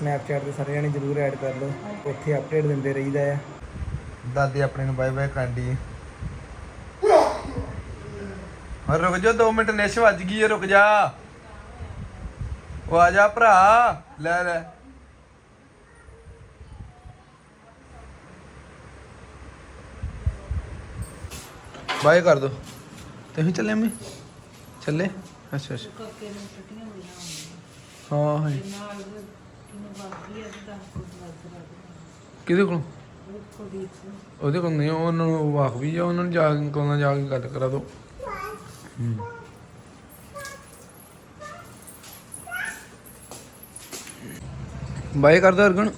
Snapchat ਤੇ ਸਾਰੇ ਜਣੇ ਜਰੂਰ ਐਡ ਕਰ ਲਓ। ਉੱਥੇ ਅਪਡੇਟ ਦਿੰਦੇ ਰਹੀਦਾ ਆ। ਦਾਦੀ ਆਪਣੇ ਨੂੰ ਬਾਏ ਬਾਏ ਕਰਦੀ ਹੈ ਹਾਂ ਰੁਕ ਜਾ 2 ਮਿੰਟ ਨਿਸ਼ ਵੱਜ ਗਈ ਹੈ ਰੁਕ ਜਾ। ਉਹ ਆ ਜਾ ਭਰਾ, ਲੈ ਲੈ। ਬਾਏ ਕਰ ਦੋ। ਤੁਸੀਂ ਚੱਲੇ ਮੈਂ ਚੱਲੇ? ਅੱਛਾ ਅੱਛਾ। ਹਾਂ ਹਾਂ। ਕਿਹਦੇ ਕੋਲ? ਉਹਦੇ ਕੋਲ ਨਹੀਂ ਉਹਨਾਂ ਨੂੰ ਵਾਕ ਵੀ ਆ ਉਹਨਾਂ ਨੂੰ ਜਾ ਕੇ ਕੋਲ ਨਾਲ ਜਾ ਕੇ ਗੱਲ ਕਰਾ ਦੋ। ਬਾਏ ਕਰਦਾ ਅਰਗਣ।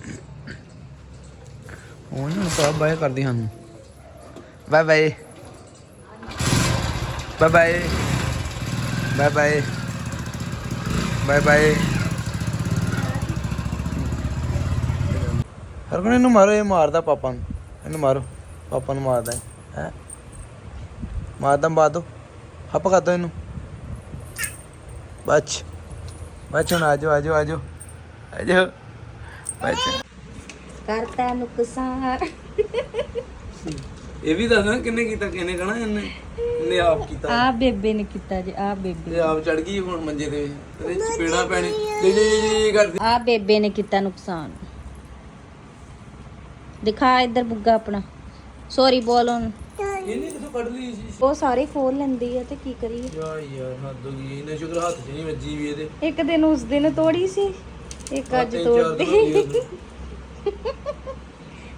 ਉਹ ਨਹੀਂ ਤਾਂ ਬਾਏ ਕਰਦੀ ਸਾਨੂੰ। Bye bye. Bye bye. Bye bye. Bye bye. Hargun ਇਹਨੂੰ ਮਾਰੋ ਇਹ ਮਾਰਦਾ ਪਾਪਾ ਨੂੰ। ਇਹਨੂੰ ਮਾਰੋ ਪਾਪਾ ਨੂੰ ਮਾਰਦਾ ਹੈ। ਮਾਰਦਾ ਬਾਦ ਦੋ। ਹੱਪ ਕਰ ਦੋ ਇਹਨੂੰ। ਬੱਚ। ਬੱਚ ਹੁਣ ਆਜੋ ਆਜੋ ਆਜੋ ਆਜੋ ਬੱਚ। ਕਰਤਾ ਨੁਕਸਾਨ। ਇਹ ਵੀ ਦੱਸਣਾ ਕਿੰਨੇ ਕੀਤਾ ਕਿੰਨੇ ਕਹਣਾ ਇਹਨੇ? ਇਹਨੇ ਆਪ ਕੀਤਾ। ਆ ਬੇਬੇ ਨੇ ਕੀਤਾ ਜੀ ਆ ਬੇਬੇ ਤੇ ਆਪ ਚੜ ਗਈ ਹੁਣ ਮੰਜੇ ਤੇ। ਇਹਦੇ ਚਪੇੜਾ ਪੈਣੀ। ਜੀ ਜੀ ਜੀ ਕਰਦੀ ਆ ਬੇਬੇ ਨੇ ਕੀਤਾ ਨੁਕਸਾਨ। ਦਿਖਾ ਇੱਧਰ ਬੁੱਗਾ ਆਪਣਾ। ਸੌਰੀ ਬੋਲ ਹੁਣ। ਇਹਨੇ ਕਿਥੋਂ ਕੱਢ ਲਈ ਸੀ? ਉਹ ਸਾਰੇ ਖੋਲ ਲੈਂਦੀ ਹੈ ਤੇ ਕੀ ਕਰੀਏ? ਯਾ ਯਾਰ ਹੱਦ ਹੋ ਗਈ। ਇਹਨੇ ਸ਼ੁਕਰ ਹੱਥ 'ਚ ਨਹੀਂ ਵੱਜੀ ਵੀ ਇਹਦੇ। ਇੱਕ ਦਿਨ ਉਸ ਦਿਨ ਤੋੜੀ ਸੀ ਇੱਕ ਅੱਜ ਤਿੰਨ ਚਾਰ ਦਿਨ ਹੋ ਗਏ ਤੋੜਦੀ।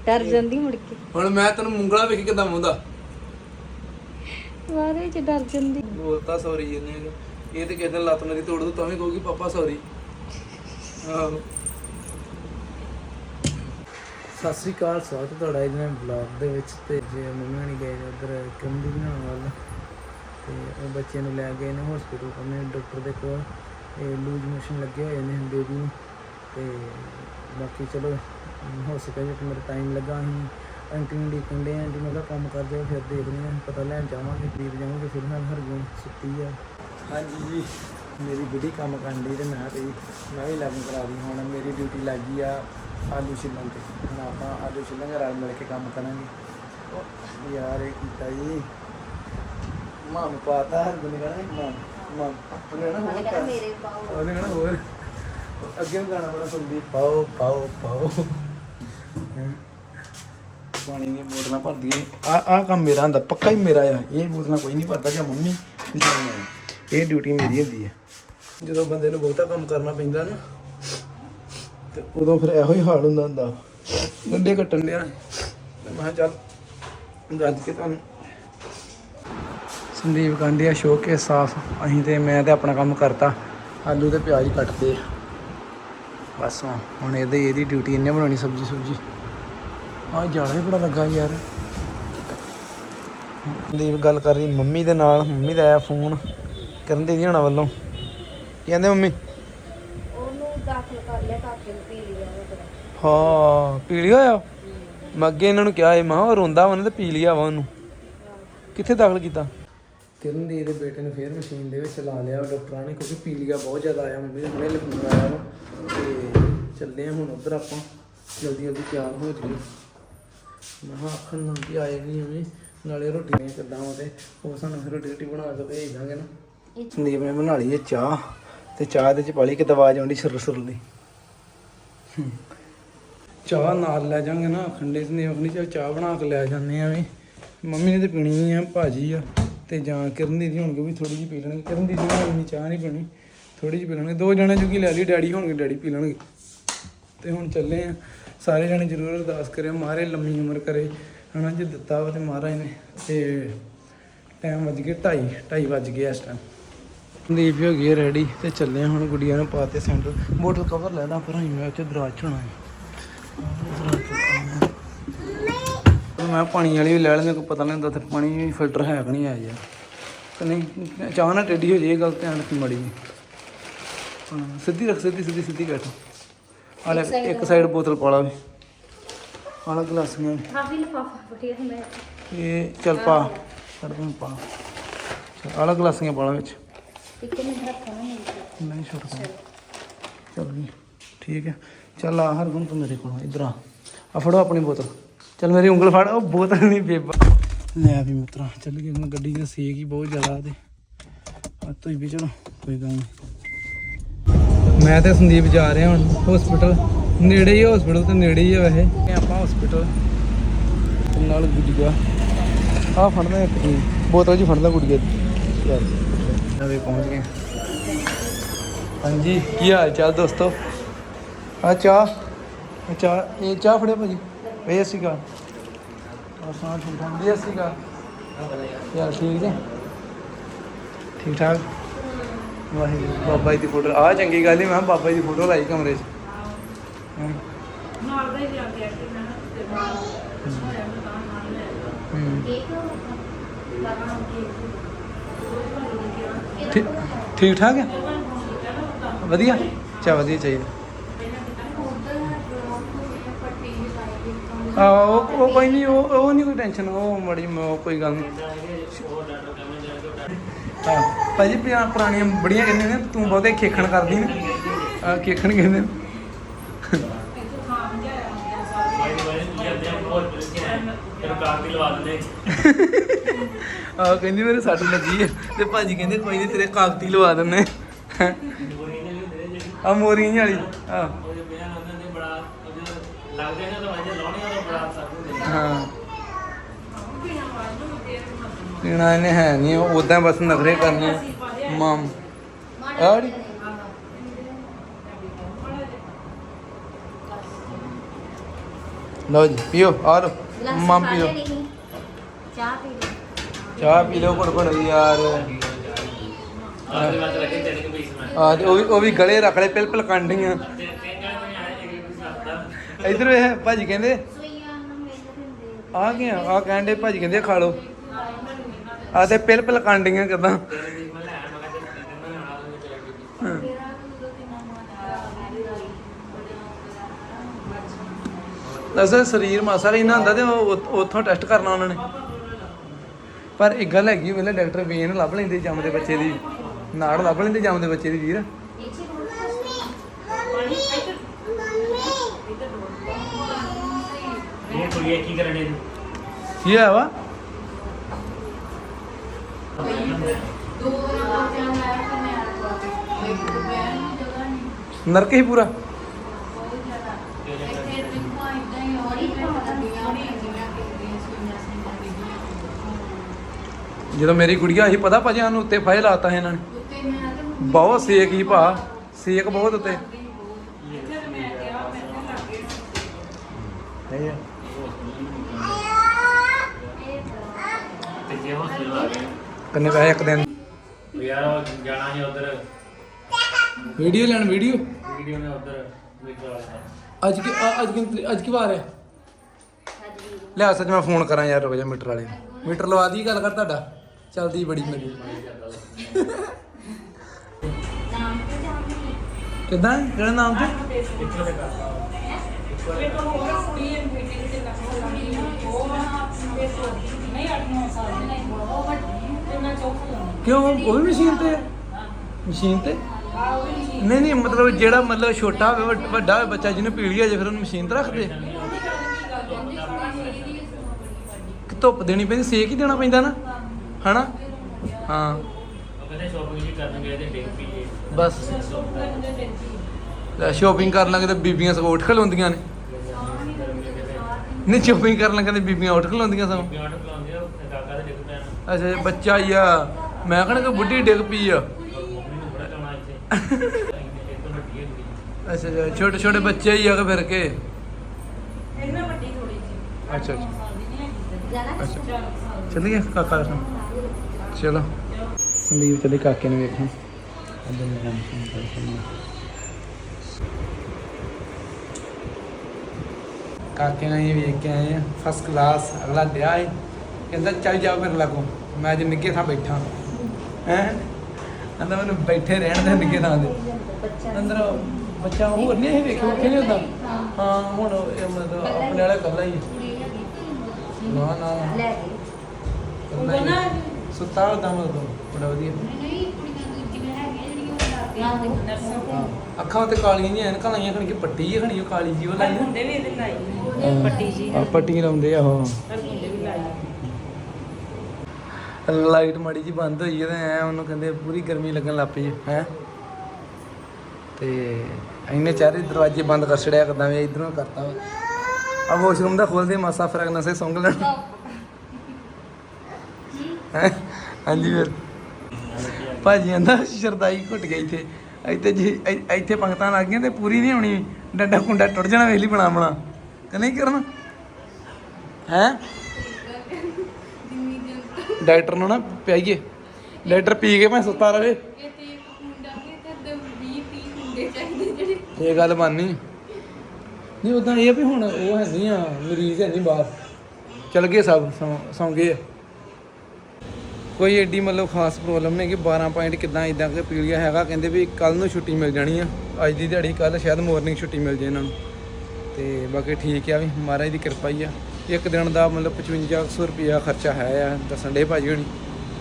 ਡਰ ਜਾਂਦੀ ਮੁੜ ਕੇ। ਹੁਣ ਮੈਂ ਤੈਨੂੰ ਮੁੰਗਲਾ ਵੇਖ ਕਿਦਾਂ ਮੁੰਦਾ ਬਾਅਦ ਵਿੱਚ ਡਰ ਜਾਂਦੀ। ਬੋਲਤਾ ਸੌਰੀ ਇਹਨੇ। ਇਹ ਤੇ ਕਿਸੇ ਦਿਨ ਲੱਤ ਮੇਰੀ ਤੋੜ ਦੂ ਤਾਂ ਵੀ ਕਹੂਗੀ ਪਾਪਾ ਸੌਰੀ ਆਹੋ। ਸਤਿ ਸ੍ਰੀ ਅਕਾਲ, ਸਵਾਗਤ ਤੁਹਾਡਾ ਇਹਨਾਂ ਬਲੌਗ ਦੇ ਵਿੱਚ ਤੇ ਜੇ ਮੰਮੀ ਹਣੀ ਗਏ ਨੇ ਉਧਰ ਕੰਦੀ ਬਣਾਉਣ ਵੱਲ, ਤੇ ਉਹ ਬੱਚੇ ਨੂੰ ਲੈ ਗਏ ਨੇ ਹਸਪੀਟਲ ਆਪਣੇ ਡਾਕਟਰ ਦੇ ਕੋਲ। ਇਹ ਲੂਜ ਮੋਸ਼ਨ ਲੱਗੇ ਹੋਏ ਨੇ ਬੇਬੀ ਨੂੰ ਤੇ ਬਾਕੀ ਚਲੋ ਹੋ ਸਕੇ ਜੇ ਮੇਰਾ ਟਾਈਮ ਲੱਗਾ ਅਸੀਂ ਆਂਟੀ ਨੂੰ ਡੀਕਣ ਆਂਟੀ ਨੂੰ ਕਿਹਾ ਕੰਮ ਕਰਦੇ ਜਾਓ, ਫਿਰ ਦੇਖਦੇ ਹਾਂ ਪਤਾ ਲੈਣ ਜਾਵਾਂਗੇ ਖਰੀਦ ਜਾਵਾਂਗੇ, ਫਿਰ ਨਾਲ ਹਰਗੁਣ ਸੁੱਤੀ ਆ। ਹਾਂਜੀ ਜੀ, ਮੇਰੀ ਬੁੱਢੀ ਕੰਮ ਕਰਨ ਦੀ ਤੇ ਮੈਂ ਤੇ ਮੈਂ ਵੀ ਲੱਗਨ ਕਰਾ ਦੀ ਹੁਣ ਮੇਰੀ ਡਿਊਟੀ ਲੱਗ ਆ। ਆਲੂ ਛਿੱਲਣ ਤੇ। ਹੁਣ ਆਪਾਂ ਆਲੂ ਛਿੱਲਾਂਗੇ ਰਲ ਮਿਲ ਕੇ ਕੰਮ ਕਰਾਂਗੇ। ਯਾਰ ਇਹ ਕੀਤਾ ਜੀ? ਮਾਂ ਨੂੰ ਪਾਤਾ ਹਰਗੁਣ ਨੇ ਕਹਿਣਾ ਮਾਂ ਮਾਂ ਉਹਨੇ ਨਾ ਹੋਰ ਕਰ- ਮੇਰੇ ਪਾਉ ਉਹਨੇ ਕਹਿਣਾ ਹੋਰ। ਅੱਗੇ ਨੂੰ ਗਾਣਾ ਬੜਾ ਸੁਣਦੀ। ਪਾਓ ਪਾਓ ਪਾਓ। ਪਾਣੀ ਦੀਆਂ ਬੋਤਲਾਂ ਭਰਦੀ ਆ ਆ ਕੰਮ ਮੇਰਾ ਹੁੰਦਾ ਪੱਕਾ ਹੀ ਮੇਰਾ ਆ। ਇਹ ਬੋਤਲਾਂ ਕੋਈ ਨਹੀਂ ਭਰਦਾ ਜਾਂ ਮੰਮੀ। ਇਹ ਡਿਊਟੀ ਮੇਰੀ ਹੁੰਦੀ ਹੈ ਜਦੋਂ ਬੰਦੇ ਨੂੰ ਬਹੁਤਾ ਕੰਮ ਕਰਨਾ ਪੈਂਦਾ ਨਾ ਤੇ ਉਦੋਂ ਫਿਰ ਇਹੋ ਹੀ ਹਾਲ ਹੁੰਦਾ ਹੁੰਦਾ। ਗੰਡੇ ਕੱਟਣ ਲਿਆ ਮੈਂ ਕਿਹਾ ਚੱਲ ਗੱਜ ਕੇ ਤੁਹਾਨੂੰ। ਸੰਦੀਪ ਗਾਂਧੀਆ ਸ਼ੋ ਕੇ ਸਾਫ਼। ਅਸੀਂ ਤੇ ਮੈਂ ਤੇ ਆਪਣਾ ਕੰਮ ਕਰਤਾ। ਆਲੂ ਤੇ ਪਿਆਜ਼ ਕੱਟਦੇ ਆ। ਬਸ ਹੁਣ ਹੁਣ ਇਹਦੇ ਇਹਦੀ ਡਿਊਟੀ ਇਹਨੇ ਬਣਾਉਣੀ ਸਬਜੀ ਸੁਬਜੀ। ਆ ਜਾਲਾ ਹੀ ਬੜਾ ਲੱਗਾ ਯਾਰ। ਸੰਦੀਪ ਗੱਲ ਕਰ ਰਹੀ ਮੰਮੀ ਦੇ ਨਾਲ। ਮੰਮੀ ਦਾ ਆਇਆ ਫੋਨ। ਕਰਨ ਦੇ ਹੋਣਾ ਵੱਲੋਂ। ਕਹਿੰਦੇ ਮੰਮੀ ਉਹਨੂੰ ਦਾਖਲ ਕਰ ਲਿਆ ਕਾਕੇ ਨੂੰ ਪੀ ਲਿਆ ਉਹ ਹਾਂ ਪੀ ਲਿਆ ਆ? ਮੈਂ ਅੱਗੇ ਇਹਨਾਂ ਨੂੰ ਕਿਹਾ ਇਹ ਮਾਂ ਉਹ ਰੋਂਦਾ ਵਾ ਉਹਨੇ ਤੇ ਪੀ ਲਿਆ ਵਾ ਉਹਨੂੰ। ਕਿੱਥੇ ਦਾਖਲ ਕੀਤਾ? ਕਿਰਨ ਦੀ ਇਹਦੇ ਬੇਟੇ ਨੇ ਫੇਰ ਮਸ਼ੀਨ ਦੇ ਵਿੱਚ ਲਾ ਲਿਆ ਡਾਕਟਰਾਂ ਨੇ ਕਿਉਂਕਿ ਪੀਲੀਆ ਬਹੁਤ ਜ਼ਿਆਦਾ ਆਇਆ ਮੰਮੀ ਦੇ ਹੁਣੇ ਲੱਗੂਗਾ ਆਇਆ ਵਾ। ਤੇ ਚੱਲੇ ਆ ਹੁਣ ਉਧਰ ਆਪਾਂ ਜਲਦੀ ਜਲਦੀ ਤਿਆਰ ਹੋ ਜਾਈਏ। ਮੈਂ ਕਿਹਾ ਆਖਣ ਨੂੰ ਕਿ ਆਏਗੀ ਐਵੇਂ ਨਾਲੇ ਰੋਟੀ ਨੇ ਕਿੱਦਾਂ ਉਹਦੇ ਉਹ ਸਾਨੂੰ ਫਿਰ ਰੋਟੀ ਰੋਟੀ ਬਣਾ ਕੇ ਭੇਜ ਦਾਂਗੇ ਨਾ। ਸੰਦੀਪ ਨੇ ਬਣਾ ਲਈ ਹੈ ਚਾਹ ਤੇ ਚਾਹ ਦੇ ਚ ਪਾ ਲਈ ਕਿ ਆਵਾਜ਼ ਆਉਂਦੀ ਸੁਰ ਸੁਰ ਦੀ ਚਾਹ ਨਾਲ ਲੈ ਜਾਾਂਗੇ ਨਾ, ਖੰਡੇ ਸੰਦੀਪ ਨਹੀਂ ਚਾ ਚਾਹ ਬਣਾ ਕੇ ਲੈ ਜਾਂਦੇ ਆ ਵੀ ਮੰਮੀ ਨੇ ਤੇ ਪੀਣੀ ਆ, ਭਾਜੀ ਆ, ਤੇ ਜਾਂ ਕਿਰਨ ਦੀਦੀ ਹੋਣਗੇ ਵੀ ਥੋੜੀ ਜਿਹੀ ਪੀ ਲੈਣਗੇ। ਕਿਰਨ ਦੀ ਨੇ ਚਾਹ ਨਹੀਂ ਪੀਣੀ ਥੋੜੀ ਜਿਹੀ ਪੀ ਲੈਣਗੇ। ਦੋ ਜਣੇ ਜੁਗੀ ਲੈ ਲਈ, ਡੈਡੀ ਹੋਣਗੇ, ਡੈਡੀ ਪੀ ਲੈਣਗੇ। ਤੇ ਹੁਣ ਚੱਲੇ ਆ। ਸਾਰੇ ਜਣੇ ਜ਼ਰੂਰ ਅਰਦਾਸ ਕਰਿਓ ਮਹਾਰਾਜ ਲੰਮੀ ਉਮਰ ਕਰੇ। ਹਨਾ, ਜੇ ਦਿੱਤਾ ਵਾ ਤੇ ਮਹਾਰਾਜ ਨੇ। ਤੇ ਟਾਈਮ ਵੱਜ ਗਏ 2:30 2:30 ਵੱਜ ਗਏ ਇਸ ਟਾਈਮ ਸੰਦੀਪ ਵੀ ਹੋ ਗਈ ਰੈਡੀ ਤੇ ਚੱਲੇ ਹੁਣ ਗੁੜੀਆਂ ਨੂੰ ਪਾਤੇ ਸੈਂਟਰ ਬੋਟਲ ਕਵਰ ਲੈਣਾ ਫਿਰ ਅਸੀਂ ਮੈਂ ਕਿ ਦਰਾਜ ਚਣਾ ਹੈ ਪਰ ਮੈਂ ਪਾਣੀ ਵਾਲੀ ਵੀ ਲੈ ਲੈਂਦੇ ਕੋਈ ਪਤਾ ਨਹੀਂ ਹੁੰਦਾ ਤੇ ਪਾਣੀ ਵੀ ਫਿਲਟਰ ਹੈ ਕਿ ਨਹੀਂ ਆ ਯਾਰ। ਤੇ ਨਹੀਂ ਚਾਹ ਨਾ ਟੇਢੀ ਹੋ ਜੇ ਗੱਲ ਧਿਆਨ ਰੱਖੀ ਮੜੀ ਹਾਂ ਸਿੱਧੀ ਰੱਖ ਸਿੱਧੀ ਸਿੱਧੀ ਸਿੱਧੀ ਬੈਠ ਆ ਲੈ ਇੱਕ ਸਾਈਡ ਬੋਤਲ ਪਾ ਲਾ ਵੀ। ਆਲਾ ਗਲਾਸੀਆਂ ਵੀ। ਕਾਫੀ ਲਫਾਫਾ ਬਟਿਆ ਮੈਂ ਇਹ ਚੱਲ ਪਾ ਦੂੰ ਪਾ। ਆਲਾ ਗਲਾਸੀਆਂ ਪਾ ਲਾ ਵਿੱਚ। ਇੱਕ ਮਿੰਟ ਨਹੀਂ ਚੱਲ। ਠੀਕ ਹੈ। ਚੱਲ ਆ ਹਰਗੁਣ ਤੂੰ ਮੇਰੇ ਕੋਲ ਇਧਰ ਆ। ਆ ਫੜੋ ਆਪਣੀ ਬੋਤਲ। ਚੱਲ ਮੇਰੀ ਉਂਗਲ ਫੜ ਉਹ ਬੋਤਲ ਨਹੀਂ ਬੇਬਾ। ਲੈ ਵੀ ਮਿੱਤਰਾ ਚੱਲ ਗਏ ਹੁਣ ਗੱਡੀ ਦਾ ਸੇਕ ਹੀ ਬਹੁਤ ਜ਼ਿਆਦਾ ਤੇ। ਆ ਤੁਸੀਂ ਵੀ ਚਲੋ ਕੋਈ ਗੱਲ ਨਹੀਂ। ਮੈਂ ਤੇ ਸੰਦੀਪ ਜਾ ਰਹੇ ਹਾਂ ਹੁਣ ਹਸਪੀਟਲ ਨੇੜੇ ਹੀ ਹਸਪੀਟਲ ਤੇ ਨੇੜੇ ਹੀ ਆ ਵੈਸੇ। ਆਪਾਂ ਹਸਪੀਟਲ ਨਾਲ ਗੁੱਡੀਆ ਆ ਫੜਦਾ ਇੱਕ ਜੀ ਬੋਤਲ ਜੀ ਫੜਦਾ ਗੁੱਡੀਆ ਦੀ। ਅਸੀਂ ਪਹੁੰਚ ਗਏ ਹਾਂਜੀ ਕੀ ਹਾਲ ਚਾਲ ਦੋਸਤੋ ਆ ਚਾਹ ਆ ਚਾਹ ਇਹ ਚਾਹ ਫੜਿਆ ਭਾਜੀ ਇਹ ਸੀਗਾ ਆ ਸਾਹ ਠੰਡਾ ਇਹ ਸੀਗਾ ਯਾਰ ਠੀਕ ਜੀ ਠੀਕ ਠਾਕ ਵਾਹਿਗੁਰੂ ਬਾਬਾ ਜੀ ਦੀ ਫੋਟੋ ਆ ਚੰਗੀ ਗੱਲ ਹੀ ਮੈਂ ਕਿਹਾ ਬਾਬਾ ਜੀ ਦੀ ਫੋਟੋ ਲਾਈ ਕਮਰੇ 'ਚ ਠੀਕ ਠਾਕ ਹੈ ਵਧੀਆ? ਚਾ ਵਧੀਆ ਚਾਹੀਦਾ। ਆ ਉਹ ਉਹ ਕੋਈ ਨਹੀਂ, ਉਹ ਉਹ ਨਹੀਂ ਕੋਈ ਟੈਨਸ਼ਨ ਉਹ ਮੜੀ ਕੋਈ ਗੱਲ ਨਹੀਂ। ਹਾਂ, ਭਾਜੀ ਪਿਆ ਪੁਰਾਣੀਆਂ ਬੜੀਆਂ ਕਹਿੰਦੇ ਨੇ, ਤੂੰ ਬਹੁਤੇ ਖੇਖਣ ਕਰਦੀ ਨੇ। ਆ ਖੇਖਣ ਕਹਿੰਦੇ ਨੇ। ਆ। ਕਹਿੰਦੀ ਮੇਰੇ ਸੱਟ ਲੱਗੀ ਹੈ ਤੇ ਭਾਜੀ ਕਹਿੰਦੇ ਕੋਈ ਨਹੀਂ ਤੇਰੇ ਕਾਗਤੀ ਲਵਾ ਦਿੰਨੇ ਆ। ਮੋਰੀਆਂ ਵਾਲੀ ਆ। ਹਾਂ। ਪੀਣਾ ਇਹਨੇ ਹੈ ਨਹੀਂ ਉਦਾਂ ਬਸ ਨਖਰੇ ਕਰਨੇ ਮਾਮ। ਆੜੀ ਲਓ ਜੀ ਪੀਓ ਆ ਲਓ। ਮਾਮ ਪੀਓ। ਚਾਹ ਪੀ ਲਈ ਚਾਹ ਪੀ ਲਓ ਘੁੱਟ ਘੁੱਟ ਯਾਰ। ਆ ਤੇ ਉਹ ਵੀ ਉਹ ਵੀ ਗਲੇ ਰੱਖ ਲੈ ਪਿਲ ਪਿਲ ਕੰਡੀਆਂ ਇਧਰ ਇਹ ਭਾਜੀ ਕਹਿੰਦੇ ਆ। ਗਿਆ ਆ ਕਹਿੰਦੇ ਭਾਜੀ ਕਹਿੰਦੇ ਖਾ ਲਓ। ਆ ਤੇ ਪਿਲ ਪਿਲ ਕੰਡੀਆਂ ਕਦਾਂ। ਅਸਲ ਸਰੀਰ ਮਾਸਾ ਹੀ ਨਾ ਹੁੰਦਾ ਤੇ ਉਹ ਉਥ- ਉੱਥੋਂ ਟੈਸਟ ਕਰਨਾ ਉਹਨਾਂ ਨੇ। ਪਰ ਇੱਕ ਗੱਲ ਹੈਗੀ ਵੇਲੇ ਡਾਕਟਰ ਵੇਨ ਲੱਭ ਲੈਂਦੇ ਜੰਮਦੇ ਬੱਚੇ ਦੀ ਨਾੜ ਲੱਭ ਲੈਂਦੇ ਜੰਮਦੇ ਬੱਚੇ ਦੀ ਵੀਰ। ਇਹ ਕੁੜੀਏ ਕੀ ਕਰਨੇ ਕੀ ਹੈ ਵਾ? ਨਰਕ ਹੀ ਪੂਰਾ। ਜਦੋਂ ਮੇਰੀ ਗੁੜੀਆ ਸੀ ਪਤਾ ਭਾਜੀ ਸਾਨੂੰ ਉੱਤੇ ਫਾਇਲ ਲਾਤਾ ਇਹਨਾਂ ਨੇ। ਬਹੁਤ ਸੇਕ ਹੀ ਭਾ ਸੇਕ ਬਹੁਤ ਉੱਤੇ। ਨਹੀਂ। ਤੇ ਜੇ ਹਸਪੀਟਲ ਆ ਗਏ ਕਿੰਨੇ ਪੈਸੇ ਇੱਕ ਦਿਨ? ਯਾਰ ਉਹ ਜਾਣਾ ਸੀ ਉਧਰ ਵੀਡੀਓ ਲੈਣ ਵੀਡੀਓ? ਵੀਡੀਓ ਨੇ ਉਧਰ ਵਿਕਰਾ ਅੱਜ ਕੀ ਅੱਜ ਕੀ ਅੱਜ ਕੀ ਵਾਰ ਹੈ? ਲਿਆ ਸੱਚ ਮੈਂ ਫੋਨ ਕਰਾਂ ਯਾਰ, ਰੁਕ ਜਾ ਮੀਟਰ ਵਾਲੇ ਨੂੰ। ਮੀਟਰ ਲਵਾ ਦੀ ਗੱਲ ਕਰ ਤੁਹਾਡਾ। ਚਲਦੀ ਬੜੀ ਮੇਰੀ। ਕਿਦਾਂ? ਕਿਹੜਾ ਨਾਮ ਤੇ ਕਿਉਂ? ਉਹ ਵੀ ਮਸ਼ੀਨ ਤੇ ਹੈ? ਮਸ਼ੀਨ ਤੇ? ਨਹੀਂ ਨਹੀਂ, ਮਤਲਬ ਜਿਹੜਾ ਮਤਲਬ ਛੋਟਾ ਹੋਵੇ, ਵੱਡ- ਵੱਡਾ ਹੋਵੇ, ਬੱਚਾ ਜਿਹਨੂੰ ਪੀਲੀ ਹੋ ਜਾਏ ਫਿਰ ਉਹਨੂੰ ਮਸ਼ੀਨ ਤੇ ਰੱਖਦੇ ਕਿ ਧੁੱਪ ਦੇਣੀ ਪੈਂਦੀ ਸੇਕ ਹੀ ਦੇਣਾ ਪੈਂਦਾ ਨਾ ਹਨਾ? ਹਾਂ। ਉਹ ਕਹਿੰਦੇ ਸ਼ੋਪਿੰਗ ਜੀ ਕਰਨ ਗਏ ਤੇ ਡਿੱਗ ਪਈਏ ਬਸ। ਸ਼ੋਪਿੰਗ ਕਰਨ ਲੱਗੇ ਤੇ ਬੀਬੀਆਂ ਸਗੋਂ ਉੱਠ ਖਲੋਂਦੀਆਂ ਨੇ। ਨਹੀਂ ਸ਼ੋਪਿੰਗ ਕਰਨ ਲੱਗੇ ਤੇ ਬੀਬੀਆਂ ਉੱਠ ਖਲੋਂਦੀਆਂ ਸਗੋਂ। ਅੱਛਾ ਬੱਚਾ ਹੀ ਆ। ਮੈਂ ਕਹਿੰਦਾ ਕਿ ਬੁੱਢੀ ਡਿੱਗ ਪਈ ਆ। ਅੱਛਾ ਛੋਟੇ ਛੋਟੇ ਬੱਚੇ ਹੀ ਆ ਕੇ ਫਿਰ ਕੇ? ਇਹਨਾਂ ਵੱਡੀ ਥੋੜੀ ਜਿਹੀ ਅੱਛਾ ਅੱਛਾ। ਅੱਛਾ। ਚੱਲੀਏ ਕਾਕਾ ਨਾਲ। ਚਲੋ। ਸੰਦੀਪ ਚਲੇ ਕਾਕੇ ਨੂੰ ਵੇਖਣ ਅੱਧੇ ਨੂੰ ਕੰਮ ਕਾਕੇ ਨਾਲ ਹੀ ਵੇਖ ਕੇ ਆਏ ਆ ਫਸਟ ਕਲਾਸ ਅਗਲਾ ਦਿਆ ਹੈ ਕਹਿੰਦਾ ਚੱਲ ਜਾ ਮੇਰੇ ਲਾਗੋਂ। ਮੈਂ ਅੱਜ ਨਿੱਗੇ ਥਾਂ ਬੈਠਾ। ਹੈ? ਕਹਿੰਦਾ ਮੈਨੂੰ ਬੈਠੇ ਰਹਿਣ ਦੇ ਨਿੱਗੇ ਥਾਂ ਦੇ ਅੰਦਰ ਬੱਚਾ ਹੋਰ ਨਹੀਂ ਇਹ ਵੇਖਿਓ ਉੱਥੇ ਨਹੀਂ ਹੁੰਦਾ? ਹਾਂ। ਹੁਣ ਇਹ ਮਤਲਬ ਆਪਣੇ ਵਾਲਾ ਹੀ ਹੈ। ਨਾ ਨਾ। ਲੈ ਗਏ ਸੁੱਤਾ ਹੁੰਦਾ ਮਤਲਬ ਬੜਾ ਵਧੀਆ। ਨਹੀਂ ਕੁੜੀਆਂ ਦੂਜੀਆਂ ਹੈਗੀਆਂ ਜਿਹੜੀਆਂ ਉਹ ਲਾ ਕੇ ਅੱਖਾਂ ਤੇ ਕਾਲੀਆਂ ਜਿਹੀਆਂ ਐਨਕਾਂ ਲਾਈਆਂ ਖਣ ਕਿ ਪੱਟੀ ਹੈ ਖਣੀ ਉਹ ਕਾਲੀ ਜੀ ਉਹ ਲਾਈ। ਹੁੰਦੇ ਵੀ ਇਹਦੇ ਲਾਈ ਪੱਟੀ ਜੀ ਆ। ਪੱਟੀ ਲਾਉਂਦੇ ਆ ਉਹ ਪਰ ਹੁੰਦੇ ਵੀ ਲਾਈ ਲਾਈਟ ਮਾੜੀ ਜੀ ਬੰਦ ਹੋਈ ਹੈ ਤੇ ਐ ਉਹਨੂੰ ਕਹਿੰਦੇ ਪੂਰੀ ਗਰਮੀ ਲੱਗਣ ਲੱਗ ਪਈ ਹੈ। ਤੇ ਇਹਨੇ ਚਾਰੇ ਦਰਵਾਜ਼ੇ ਬੰਦ ਕਰ ਛੜਿਆ ਕਰਦਾ ਵੇ ਇਧਰੋਂ ਕਰਤਾ ਵਾ। ਆ ਵਾਸ਼ਰੂਮ ਦਾ ਖੋਲਦੇ ਮਾਸਾ ਫਰੈਗਨੈਂਸ ਸੇ ਸੁੰਘ ਲੈਣ ਹੈਂ? ਹਾਂਜੀ ਫਿਰ ਭਾਜੀ ਆਂਦਾ ਸ਼ਰਦਾਈ ਘੁੱਟ ਗਈ ਇੱਥੇ ਇੱਥੇ ਜੀ ਇੱਥੇ ਪੰਗਤਾਂ ਲੱਗ ਗਈਆਂ ਤੇ ਪੂਰੀ ਨਹੀਂ ਹੋਣੀ ਡੰਡਾ ਕੁੰਡਾ ਟੁੱਟ ਜਾਣਾ ਵੇਲੀ ਬਣਾ ਬਣਾ ਕਿ ਨਹੀਂ ਕਰਨਾ ਹੈ ਡਾਕਟਰ ਨੂੰ ਨਾ ਪਿਆਈਏ ਡਾਕਟਰ ਪੀ ਕੇ ਮੈਂ ਸੁੱਤਾ ਰਵੇ ਇਹ ਤੇ ਇੱਕ ਮੁੰਡਾ ਵੀ ਤੇ 20 30 ਹੁੰਦੇ ਚਾਹੀਦੇ ਜਿਹੜੇ ਇਹ ਗੱਲ ਮੰਨਨੀ ਨਹੀਂ ਉਦਾਂ ਇਹ ਆ ਵੀ ਹੁਣ ਉਹ ਹੈ ਨਹੀਂ ਆ, ਮਰੀਜ਼ ਹੈ ਨਹੀਂ ਬਾਹਰ। ਚਲ ਗਏ ਸਭ, ਸੌਂ- ਸੌਂ ਗਏ ਆ। ਕੋਈ ਏਡੀ ਮਤਲਬ ਖਾਸ ਪ੍ਰੋਬਲਮ ਨਹੀਂ ਕਿ 12 ਪੁਆਇੰਟ ਕਿਦਾਂ ਇਦਾਂ ਕਿ ਪੀਲੀਆ ਹੈਗਾ, ਕਹਿੰਦੇ ਵੀ ਕੱਲ ਨੂੰ ਛੁੱਟੀ ਮਿਲ ਜਾਣੀ ਆ। ਅੱਜ ਦੀ ਦਿਹਾੜੀ ਕੱਲ ਸ਼ਾਇਦ ਮਾਰਨਿੰਗ ਛੁੱਟੀ ਮਿਲ ਜੇ ਇਹਨਾਂ ਨੂੰ। ਤੇ ਬਾਕੀ ਠੀਕ ਆ ਵੀ, ਮਹਾਰਾਜ ਦੀ ਕਿਰਪਾ ਹੀ ਆ। ਇੱਕ ਦਿਨ ਦਾ ਮਤਲਬ 5500 ਰੁਪਿਆ ਖਰਚਾ ਹੈ ਆ, ਦੱਸਣ ਦੇ ਭਾਜੀ ਹੋਣੀ।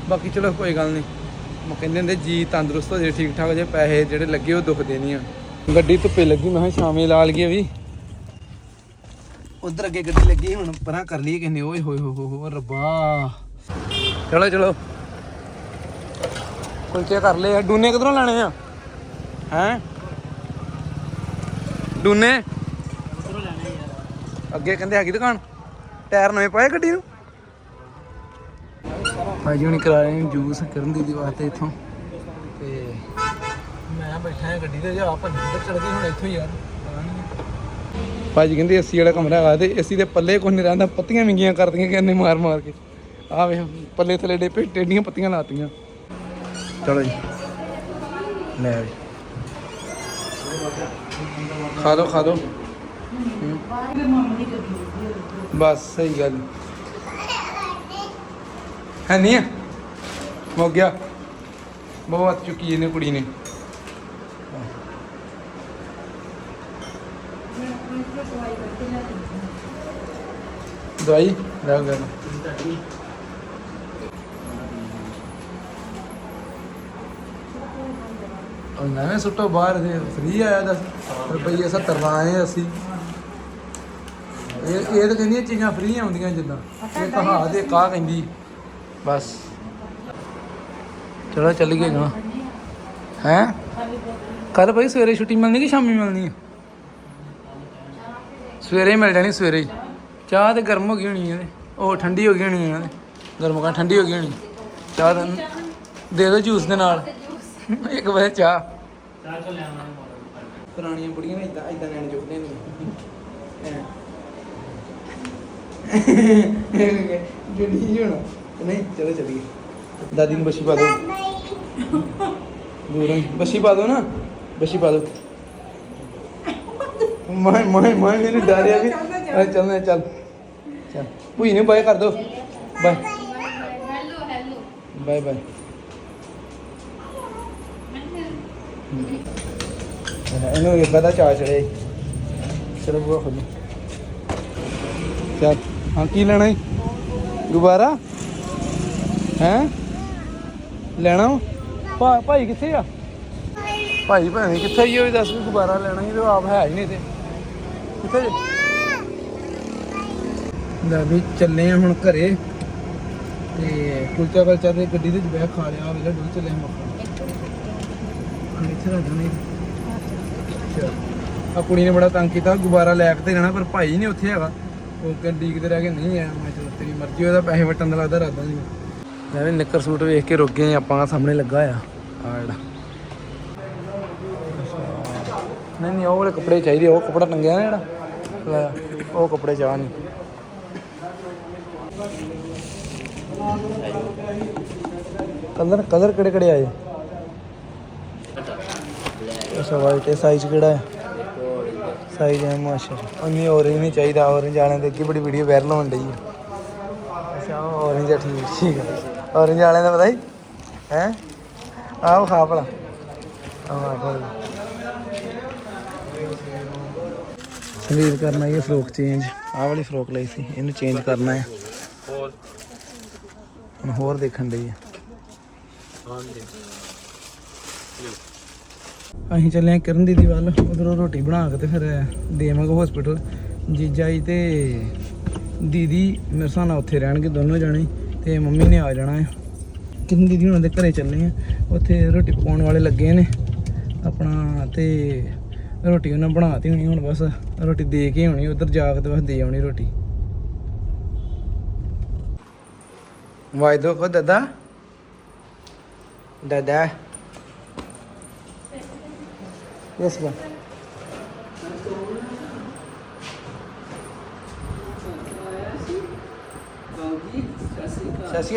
ਬਾਕੀ ਚਲੋ ਕੋਈ ਗੱਲ ਨਹੀਂ। ਮੈਂ ਕਹਿੰਦੇ ਹੁੰਦੇ, ਜੀ ਤੰਦਰੁਸਤ ਹੋ ਜੇ ਠੀਕ ਠਾਕ ਜੇ, ਪੈਸੇ ਜਿਹੜੇ ਲੱਗੇ ਉਹ ਦੁੱਖ ਦੇਣੀ ਆ। ਗੱਡੀ ਧੁੱਪੇ ਲੱਗੀ, ਮੈਂ ਕਿਹਾ ਸ਼ਾਮੇ ਲਾ ਲਈਏ ਵੀ। ਉਧਰ ਅੱਗੇ ਗੱਡੀ ਲੱਗੀ ਹੁਣ ਪਰਾਂ ਕਰ ਲਈਏ ਕਿੰਨੇ ਓਏ ਹੋਏ ਹੋ ਹੋ ਰੱਬਾ। ਚਲੋ ਚਲੋ। ਕੁਲਚੇ ਕਰ ਲਏ ਡੂਨੇ ਕਿਧਰੋਂ ਲੈਣੇ ਆ? ਹੈਂ? ਡੂਨੇ? ਅੱਗੇ ਕਹਿੰਦੇ ਹੈਗੀ ਦੁਕਾਨ। ਟਾਇਰ ਨਵੇਂ ਪਾਏ ਗੱਡੀ ਨੂੰ? ਭਾਜੀ ਹੁਣੀ ਕਰਾ ਰਹੇ ਨੇ ਜੂਸ ਕਰਨ ਦੀ ਵਾਸਤੇ ਇੱਥੋਂ। ਤੇ ਮੈਂ ਬੈਠਾ ਗੱਡੀ ਤੇ, ਜਾ ਭੰਨੀ ਤੇ ਚੜ ਗਈ ਹੁਣ ਇੱਥੋਂ ਯਾਰ ਭਾਜੀ ਕਹਿੰਦੇ ਏਸੀ ਵਾਲਾ ਕਮਰਾ ਹੈਗਾ ਤੇ ਏਸੀ ਦੇ ਪੱਲੇ ਕੋਈ ਨਹੀਂ ਰਹਿੰਦਾ ਪੱਤੀਆਂ ਵਿੰਗੀਆਂ ਕਰਦੀਆਂ ਕਹਿੰਦੇ ਮਾਰ ਮਾਰ ਕੇ। ਆ ਵੇ ਪੱਲੇ ਥੱਲੇ ਡੇ ਟੇਡੀਆਂ ਪੱਤੀਆਂ ਲਾਤੀਆਂ। ਚਲੋ ਜੀ। ਲੈ ਵੀ ਖਾ ਲਓ ਖਾ ਲਓ। ਬਸ ਸਹੀ ਗੱਲ। ਹੈ ਨਹੀਂ? ਮੁੱਕ ਗਿਆ ਬਹੁਤ ਚੁੱਕੀ ਇਹਨੇ ਕੁੜੀ ਨੇ। ਦਵਾਈ ਲੈ ਲੈ ਉਹ ਨਵੇਂ ਸੁੱਟੋ ਬਾਹਰ ਦੇ ਫ੍ਰੀ ਆਇਆ ਦੱਸ ਰੁਪਈਏ 70 ਲਾਏ ਅਸੀਂ। ਇਹ ਇਹ ਤਾਂ ਕਹਿੰਦੀਆਂ ਚੀਜ਼ਾਂ ਫ੍ਰੀ ਆਉਂਦੀਆਂ ਜਿੱਦਾਂ। ਇਹ ਕਹਾ ਦੇ ਕਾ ਕਹਿੰਦੀ। ਬਸ। ਚਲੋ ਚੱਲ ਗਏ ਗਾ ਹੈ? ਕੱਲ ਭਾਈ ਸਵੇਰੇ ਛੁੱਟੀ ਮਿਲਣੀ ਕਿ ਸ਼ਾਮੀ ਮਿਲਣੀ ਹੈ ਸਵੇਰੇ ਹੀ ਮਿਲ ਜਾਣੀ ਸਵੇਰੇ ਹੀ। ਚਾਹ ਤੇ ਗਰਮ ਹੋ ਗਈ ਹੋਣੀ ਇਹਦੇ ਉਹ ਠੰਡੀ ਹੋ ਗਈ ਹੋਣੀ ਇਹਦੇ ਗਰਮ ਕਾ ਠੰਡੀ ਹੋ ਗਈ ਹੋਣੀ। ਚਾਹ ਤਾਂ ਦੇ ਦਿਓ ਜੂਸ ਦੇ ਨਾਲ। ਇੱਕ ਵਾਰ ਚਾਹ। ਚਾਹ ਚੋ ਲਿਆਵਾਂ ਪੁਰਾਣੀਆਂ ਬੁੜੀਆਂ ਨੇ ਇਦਾਂ ਇਦਾਂ ਲੈਣ ਚੁੱਕਦੇ ਨੇ। ਜਿਹੜੀ ਜੀ ਨਹੀਂ, ਚਲੋ ਚੱਲੀਏ। ਦਾਦੀ ਨੂੰ ਬਸ਼ੀ ਪਾ ਦਿਓ ਦੂਰੋਂ ਹੀ। ਪਾ ਦਿਓ ਨਾ। ਬਸ਼ੀ ਪਾ ਦਿਓ ਮੈਂ ਮੈਂ ਮੈਂ ਮੈਨੂੰ ਡਰਿਆ ਵੀ। ਆ ਚੱਲਣਾ ਚੱਲ। ਚੱਲ। ਭੂਈ ਨੇ ਬਾਏ ਕਰ ਦੋ। Bye. Hello hello bye bye. ਇਹਨੂੰ ਇੱਕ ਦਾ ਚਾਹ ਚੜੇ ਚਲੋ ਬੁਆ ਖੋਲੀ ਚੱਲ। ਹਾਂ ਕੀ ਲੈਣਾ ਈ? ਗੁਬਾਰਾ? ਹੈ? ਲੈਣਾ ਭਾਈ ਕਿੱਥੇ ਆ? ਭਾਈ। ਭਾਵੇਂ ਕਿੱਥੇ ਹੀ ਹੋਈ ਦੱਸ ਵੀ ਗੁਬਾਰਾ ਲੈਣਾ ਸੀ ਤੇ ਆਪ ਹੈ ਹੀ ਨਹੀਂ ਤੇ। ਕਿੱਥੇ ਜੇ? ਲੈ ਵੀ ਚੱਲੇ ਆ ਹੁਣ ਘਰੇ। ਤੇ ਕੁਲਚਾ ਕਲਚਾ ਦੇ ਗੱਡੀ ਦੇ ਬਹਿ ਖਾ ਲਿਆ ਵੇਲੇ ਡੁੱਲ ਚੱਲੇ ਮੱਖਣ ਇੱਥੇ ਰੱਖ ਨਹੀਂ ਆ ਕੁੜੀ ਨੇ ਬੜਾ ਤੰਗ ਕੀਤਾ, ਗੁਬਾਰਾ ਲੈ ਕੇ ਤੇ ਜਾਣਾ, ਪਰ ਭਾਈ ਨਹੀਂ ਉੱਥੇ ਹੈਗਾ। ਉਹ ਗੱਡੀ ਕਿਤੇ ਰਹਿ ਕੇ ਨਹੀਂ ਆਇਆ। ਮੈਂ ਚਲੋ ਤੇਰੀ ਮਰਜ਼ੀ, ਉਹਦਾ ਪੈਸੇ ਵਟਣ ਦਾ ਲੱਗਦਾ ਇਰਾਦਾ ਨਹੀਂ। ਮੈਂ ਵੀ ਨਿੱਕਰ ਸੂਟ ਵੇਖ ਕੇ ਰੁਕ ਗਏ ਆਪਾਂ ਸਾਹਮਣੇ ਲੱਗਾ ਆ। ਆ ਜਿਹੜਾ। ਨਹੀਂ ਨਹੀਂ, ਉਹ ਵਾਲੇ ਕੱਪੜੇ ਚਾਹੀਦੇ, ਉਹ ਕੱਪੜਾ ਟੰਗਿਆ ਨਾ ਜਿਹੜਾ। ਲੈ, ਉਹ ਕੱਪੜੇ ਚਾਹ ਨਹੀਂ ਕਲਰ ਕਲਰ ਕਿਹੜੇ ਕਿਹੜੇ ਆਏ? ਅੱਛਾ ਵਾਈਟ ਹੈ ਸਾਈਜ਼ ਕਿਹੜਾ ਹੈ? ਸਾਈਜ਼ ਹੈ ਮਾਸ਼ਾ ਅੰਨੀ orange ਨਹੀਂ ਚਾਹੀਦਾ orange ਵਾਲਿਆਂ ਦੇ ਅੱਗੇ ਬੜੀ ਵੀਡੀਓ ਵਾਇਰਲ ਹੋਣ ਡਈ ਹੈ। ਅੱਛਾ orange ਆ ਠੀਕ ਠੀਕ ਹੈ orange ਵਾਲਿਆਂ ਦਾ ਪਤਾ ਹੀ ਹੈ? ਆਹ ਖਾ ਭਲਾ। ਆਹ ਭਲਾ। ਸੰਗੀਤ ਕਰਨਾ ਇਹ ਫਰੋਕ ਚੇਂਜ ਆਹ ਵਾਲੀ ਫਰੋਕ ਲਈ ਸੀ, ਇਹਨੂੰ ਚੇਂਜ ਕਰਨਾ ਹੈ। ਹੋਰ ਹੁਣ ਹੋਰ ਦੇਖਣ ਲਈ ਹੈ ਅਸੀਂ ਚੱਲੇ ਹਾਂ ਕਿਰਨ ਦੀਦੀ ਵੱਲ, ਉਧਰੋਂ ਰੋਟੀ ਬਣਾ ਕੇ ਤੇ ਫਿਰ ਦੇਵਾਂਗੇ ਹਸਪੀਟਲ ਜੀਜਾ ਜੀ ਤੇ ਦੀਦੀ ਮੇਰੇ ਹਿਸਾਬ ਉੱਥੇ ਰਹਿਣਗੇ, ਦੋਨੋਂ ਜਾਣੇ। ਤੇ ਮੰਮੀ ਨੇ ਆ ਜਾਣਾ ਹੈ। ਕਿਰਨ ਦੀਦੀ ਉਹਨਾਂ ਦੇ ਘਰੇ ਚੱਲੇ ਆ ਉੱਥੇ ਰੋਟੀ ਪਕਾਉਣ ਵਾਲੇ ਲੱਗੇ ਨੇ। ਆਪਣਾ ਤੇ ਰੋਟੀ ਉਹਨਾਂ ਬਣਾਤੀ ਹੋਣੀ ਹੁਣ ਬਸ ਰੋਟੀ ਦੇ ਕੇ ਆਉਣੀ ਉਧਰ ਜਾ ਕੇ ਬਸ ਦੇ ਆਉਣੀ ਰੋਟੀ। ਵਾਇਦੋ ਕੋ ਦਾਦਾ? ਦਾਦਾ?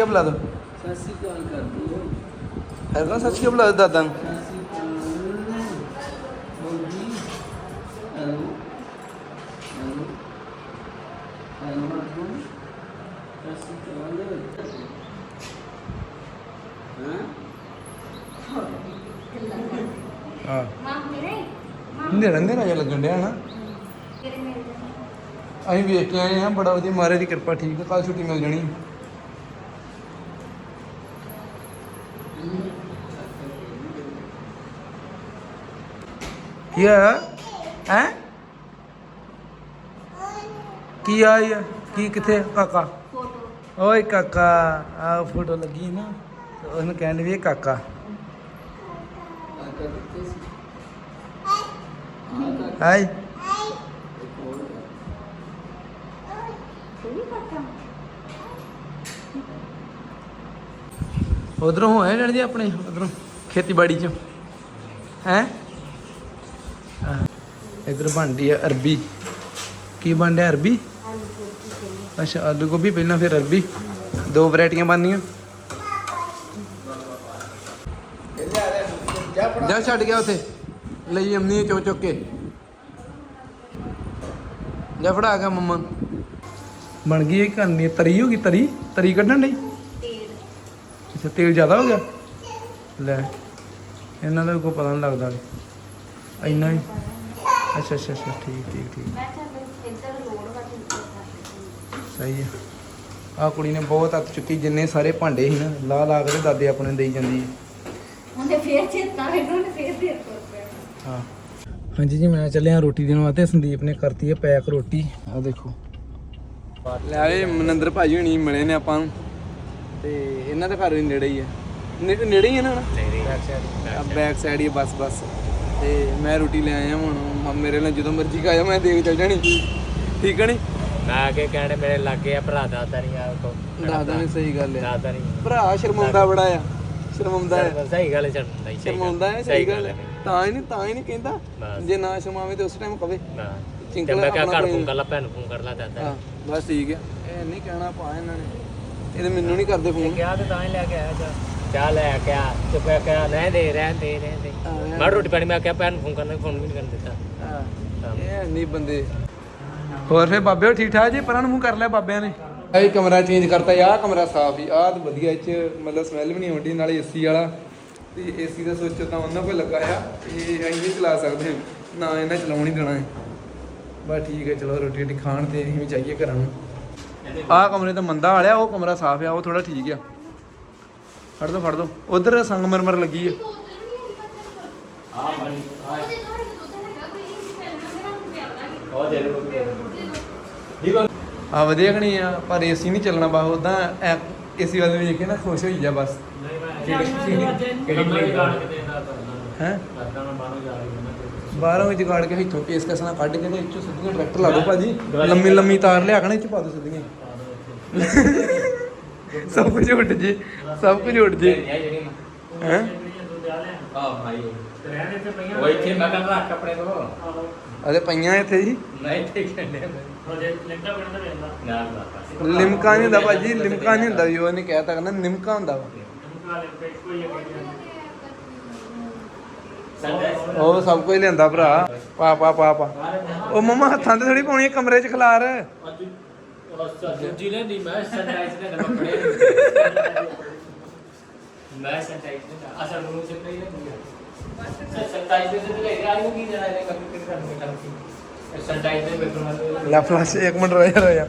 ਬੁਲਾ ਦੋ ਸਤਿ ਸ਼੍ਰੀ ਅਕਾਲ। ਕਰ ਦੋ ਸਤਿ ਸ਼੍ਰੀ ਅਕਾਲ ਬੁਲਾ ਦਿਓ ਦਾਦਾ ਨੂੰ ਹਾਂ ਮਾਂ ਮੇਰੇ ਨੇੜਾ ਨੇੜਾ ਜਿਹਾ ਲੱਗਣ ਡਿਆ ਨਾ। ਅਸੀਂ ਵੇਖ ਕੇ ਆਏ ਹਾਂ ਬੜਾ ਵਧੀਆ, ਮਹਾਰਾਜ ਦੀ ਕਿਰਪਾ ਠੀਕ ਹੈ ਕੱਲ ਛੁੱਟੀ ਮਿਲ ਜਾਣੀ ਕੀ ਆ ਹੈ? ਕੀ ਆਇਆ ਕੀ ਕਿੱਥੇ ਕਾਕਾ? ਫੋਟੋ ਓਏ ਕਾਕਾ, ਆ ਫੋਟੋ ਲੱਗੀ ਨਾ ਉਹਨੂੰ ਕਹਿਣ ਵੀ ਇਹ ਕਾਕਾ। ਹਾਈ ਤੂੰ ਵੀ ਉਧਰੋਂ ਹੋਏ ਜਾਣ ਜੀ ਆਪਣੇ, ਉਧਰੋਂ ਖੇਤੀਬਾੜੀ ਚ। ਹੈ? ਇਧਰ ਬਣਦੀ ਆ ਅਰਬੀ। ਕੀ ਬਣਦਾ ਅਰਬੀ? ਅੱਛਾ, ਆਲੂ ਗੋਭੀ ਪਹਿਲਾਂ ਫਿਰ ਅਰਬੀ। ਦੋ ਵੈਰਾਈਟੀਆਂ ਬਣਨੀਆਂ। ਜਾ ਛੱਡ ਗਿਆ ਉਥੇ। ਲਈ ਅੰਮੀ ਚੋ ਚੁੱਕ ਕੇ। ਜਾ ਫੜਾ ਗਿਆ ਮੰਮਾ। ਬਣ ਗਈ ਇਹ ਕਰਨੀ ਤਰੀ ਹੋ ਗਈ ਤਰੀ? ਤਰੀ ਕੱਢਣ ਲਈ ਤੇਲ ਅੱਛਾ ਤੇਲ ਜ਼ਿਆਦਾ ਹੋ ਗਿਆ? ਲੈ ਇਹਨਾਂ ਦਾ ਕੋਈ ਪਤਾ ਨਹੀਂ ਲੱਗਦਾ। ਇੰਨਾ ਹੀ। ਅੱਛਾ ਅੱਛਾ ਅੱਛਾ ਠੀਕ ਠੀਕ ਠੀਕ। ਮੈਂ ਚੱਲ ਇੱਧਰ ਲੋੜ ਵਾ ਤੇ ਸਹੀ ਹੈ ਆ ਕੁੜੀ ਨੇ ਬਹੁਤ ਹੱਥ ਚੁੱਕੀ ਜਿੰਨੇ ਸਾਰੇ ਭਾਂਡੇ ਸੀ ਨਾ ਲਾ ਲਾ ਕੇ ਤੇ ਦਾਦੇ ਆਪਣੇ ਦੇਈ ਜਾਂਦੀ ਹੈ। ਉਹਨੇ ਫੇਰ ਚੇਤਾ ਮੈਨੂੰ ਉਹਨੇ ਫੇਰ ਦੇ ਦਿੱਤਾ ਹਾਂ ਹਾਂਜੀ ਜੀ ਮੈਂ ਚੱਲਿਆ ਰੋਟੀ ਦੇਣ ਵਾਸਤੇ। ਸੰਦੀਪ ਨੇ ਕਰਤੀ ਹੈ ਪੈਕ ਰੋਟੀ। ਆ ਦੇਖੋ। ਲੈ ਆਏ ਮਨਿੰਦਰ ਭਾਜੀ ਹੁਣੀ ਮਿਲੇ ਨੇ ਆਪਾਂ ਨੂੰ। ਤੇ ਇਹਨਾਂ ਦੇ ਘਰ ਵੀ ਨੇੜੇ ਹੀ ਹੈ। ਨੇ- ਨੇੜੇ ਹੀ ਹੈ ਨਾ ਬੈਕ ਸਾਈਡ ਹੀ ਹੈ ਬਸ ਬਸ। ਤੇ ਮੈਂ ਰੋਟੀ ਲੈ ਆਇਆ ਹੁਣ। ਮ- ਮੇਰੇ ਨਾਲ ਜਦੋਂ ਮਰਜ਼ੀ ਖਾਇਆ ਮੈਂ ਦੇਖ ਚੱਲ ਜਾਣੀ। ਠੀਕ ਹੈ ਨੀ? ਮੈਂ ਕੇ ਕਹਿਣੇ ਮੇਰੇ ਲੱਗੇ ਆ ਭਰਾ ਦਾਦਾ ਨਹੀਂ ਆ ਕੋ ਦਾਦਾ ਨੇ ਸਹੀ ਗੱਲ ਹੈ। ਦਾਦਾ ਨਹੀਂ ਭਰਾ ਸ਼ਰਮਾਉਂਦਾ ਬੜਾ ਆ। ਸ਼ਰਮਾਉਂਦਾ ਹੈ। ਸਹੀ- ਗੱਲ ਛੱਡ ਨਹੀਂ ਸ਼ਰਮਾਉਂਦਾ ਹੈ ਸਹੀ ਗੱਲ ਹੈ। ਤਾਂ ਹੀ ਨਹੀਂ ਤਾਂ ਹੀ ਨਹੀਂ ਕਹਿੰਦਾ। ਬਸ। ਜੇ ਨਾ ਸ਼ਰਮਾਵੇ ਤੇ ਉਸ ਟਾਈਮ ਕਵੇ। ਚਿੰਕਲ ਤੇ ਮੈਂ ਕਿਹਾ ਆਪਣਾ ਘਰ ਕੋਈ- ਫੋਨ ਕਰ ਲਾ ਭੈਣ ਨੂੰ ਫੋਨ ਕਰ ਲਾ ਦਾਦਾ ਹਾਂ ਬਸ ਠੀਕ ਹੈ ਇਹ ਨਹੀਂ ਕਹਿਣਾ ਪਾ ਇਹਨਾਂ ਨੇ। ਇਹ ਤੇ ਮੈਨੂੰ ਨਹੀਂ ਕਰਦੇ ਫੋਨ। ਕਿਹਾ ਤੇ ਤਾਂ ਹੀ ਲੈ ਕੇ ਆਇਆ ਚਾ ਚਾਹ ਲੈ ਕੇ ਆ ਚੁੱਪ ਕਰਕੇ ਰਹਿ ਦੇ ਰਹਿ ਦੇ ਰਹਿ ਦੇ। ਮੈਂ ਰੋਟੀ ਪਾਣੀ ਮੈਂ ਕਿਹਾ ਭੈਣ ਨੂੰ ਫੋਨ ਕਰਨਾ ਫੋਨ ਵੀ ਨਹੀਂ ਕਰਨ ਦਿੱਤਾ। ਹਾਂ ਇਹ ਨਹੀਂ ਬੰਦੇ। ਹੋਰ ਫੇ ਬਾਬੇ ਠੀਕ ਠਾਕ ਜੀ? ਪਰਾਂ ਨੂੰ ਮੂੰਹ ਕਰ ਲਿਆ ਬਾਬਿਆਂ ਨੇ। ਇਹ ਕਮਰਾ ਚੇਂਜ ਕਰਤਾ ਆਹ ਕਮਰਾ ਸਾਫ਼ ਹੀ ਆਹ ਤਾਂ ਵਧੀਆ ਇਹ ਚ ਮਤਲਬ ਸਮੈਲ ਵੀ ਨਹੀਂ ਆਉਂਦੀ ਨਾਲੇ ਏਸੀ ਵਾਲਾ। ਤੇ ਏਸੀ ਦਾ ਸੁੱਚ ਤਾਂ ਉਹਨਾਂ ਕੋਲ ਲੱਗਾ ਆ ਇਹ ਅਸੀਂ ਵੀ ਚਲਾ ਸਕਦੇ ਨਾ ਇਹਨਾਂ ਚਲਾਉਣ ਹੀ ਦੇਣਾ ਹੈ। ਬਸ ਠੀਕ ਹੈ, ਚਲੋ ਰੋਟੀ ਰੋਟੀ ਖਾਣ ਤੇ ਅਸੀਂ ਵੀ ਜਾਈਏ ਘਰਾਂ ਨੂੰ। ਆਹ ਕਮਰੇ ਤਾਂ ਮੰਦਾ ਵਾਲਿਆ, ਉਹ ਕਮਰਾ ਸਾਫ਼ ਆ, ਉਹ ਥੋੜਾ ਠੀਕ ਆ। ਫੜ ਦੋ ਫੜ ਦੋ। ਉਧਰ ਸੰਗਮਰਮਰ ਲੱਗੀ ਆ। ਉਹ ਦੇ ਲੋ ਆ ਵਧੀਆ ਕਣੀ ਆ, ਪਰ ਏਸੀ ਨਹੀਂ ਚੱਲਣਾ ਬਾ ਉਦਾਂ ਏਸੀ ਵਾਲੇ ਵੇਖ ਕੇ ਨਾ ਖੁਸ਼ ਹੋਈ ਜਾ ਬਸ। ਕਿਹੜੀ ਕੇ ਹੈ ਬਾਹਰੋਂ ਜਾ ਰਹੀ ਹਾਂ? ਬਾਹਰੋਂ ਵਿੱਚ ਗਾੜ ਕੇ ਇੱਥੋਂ ਪੇਸ ਕਸਣਾ ਕੱਢ ਕੇ ਤੇ ਇੱਥੋਂ ਸਿੱਧੀਆਂ ਟਰੈਕਟਰ ਲਾ ਦੋ ਭਾਜੀ। ਲੰਮੀ ਲੰਮੀ ਤਾਰ ਲਿਆ ਕਣਾ ਇੱਥੇ ਪਾ ਦੋ ਸਿੱਧੀਆਂ। ਸਭ ਕੁਝ ਉੱਡ ਜੇ ਸਭ ਕੁਝ ਉੱਡ ਜੇ। ਹੈ? ਆ ਭਾਈ। ਰਹਿਣੇ ਤੇ ਪਈਆਂ ਉਹ ਇੱਥੇ ਮੈਂ ਕਹਿੰਦਾ ਰੱਖ ਆਪਣੇ ਕੋਲ। ਅਦੇ ਪਈਆਂ ਇੱਥੇ ਜੀ। ਨਹੀਂ ਕਹਿੰਦੇ ਹੋ ਜੇ ਲਿਮਕਾ ਬਣਦਾ ਰਹਿੰਦਾ ਨਾ ਨਾ ਲਿਮਕਾ ਨਹੀਂ ਹੁੰਦਾ ਭਾਜੀ ਲਿਮਕਾ ਨਹੀਂ ਹੁੰਦਾ ਵੀ ਉਹਨੇ ਕਹਿਤਾ ਕਹਿੰਦਾ ਨਿਮਕਾ ਹੁੰਦਾ ਵਾ। ਉਹ ਸਭ ਕੁਝ ਲਿਆਂਦਾ ਭਰਾ। ਪਾ ਪਾ ਪਾ ਪਾ। ਉਹ ਮਮਾ ਹੱਥਾਂ ਤੇ ਥੋੜੀ ਪਾਉਣੀ ਕਮਰੇ 'ਚ ਖਲਾਰ। ਅੱਜ ਲੈਂਦੀ ਮੈਂ ਸੈਂਟਾਈਜ਼ ਦੇ ਕੱਪੜੇ ਮੈਂ ਸੈਂਟਾਈਜ਼ ਦੇ ਅਸਲ ਨੂੰ ਸੇ ਨਹੀਂ ਲੈਂਦੀ ਸੈਂਟਾਈਜ਼ ਦੇ ਤੇ ਲੈ ਆਈ ਕੀ ਜਰਾ ਇਹ ਕੱਪੜੇ ਕਰਨ ਦੇ ਕੰਮ ਸੈਂਟਾਈਜ਼ ਦੇ ਬੈਠੋ ਲੈ ਫਲਾਸ਼ ਇੱਕ ਮਿੰਟ ਰੋਇਆ ਰੋਇਆ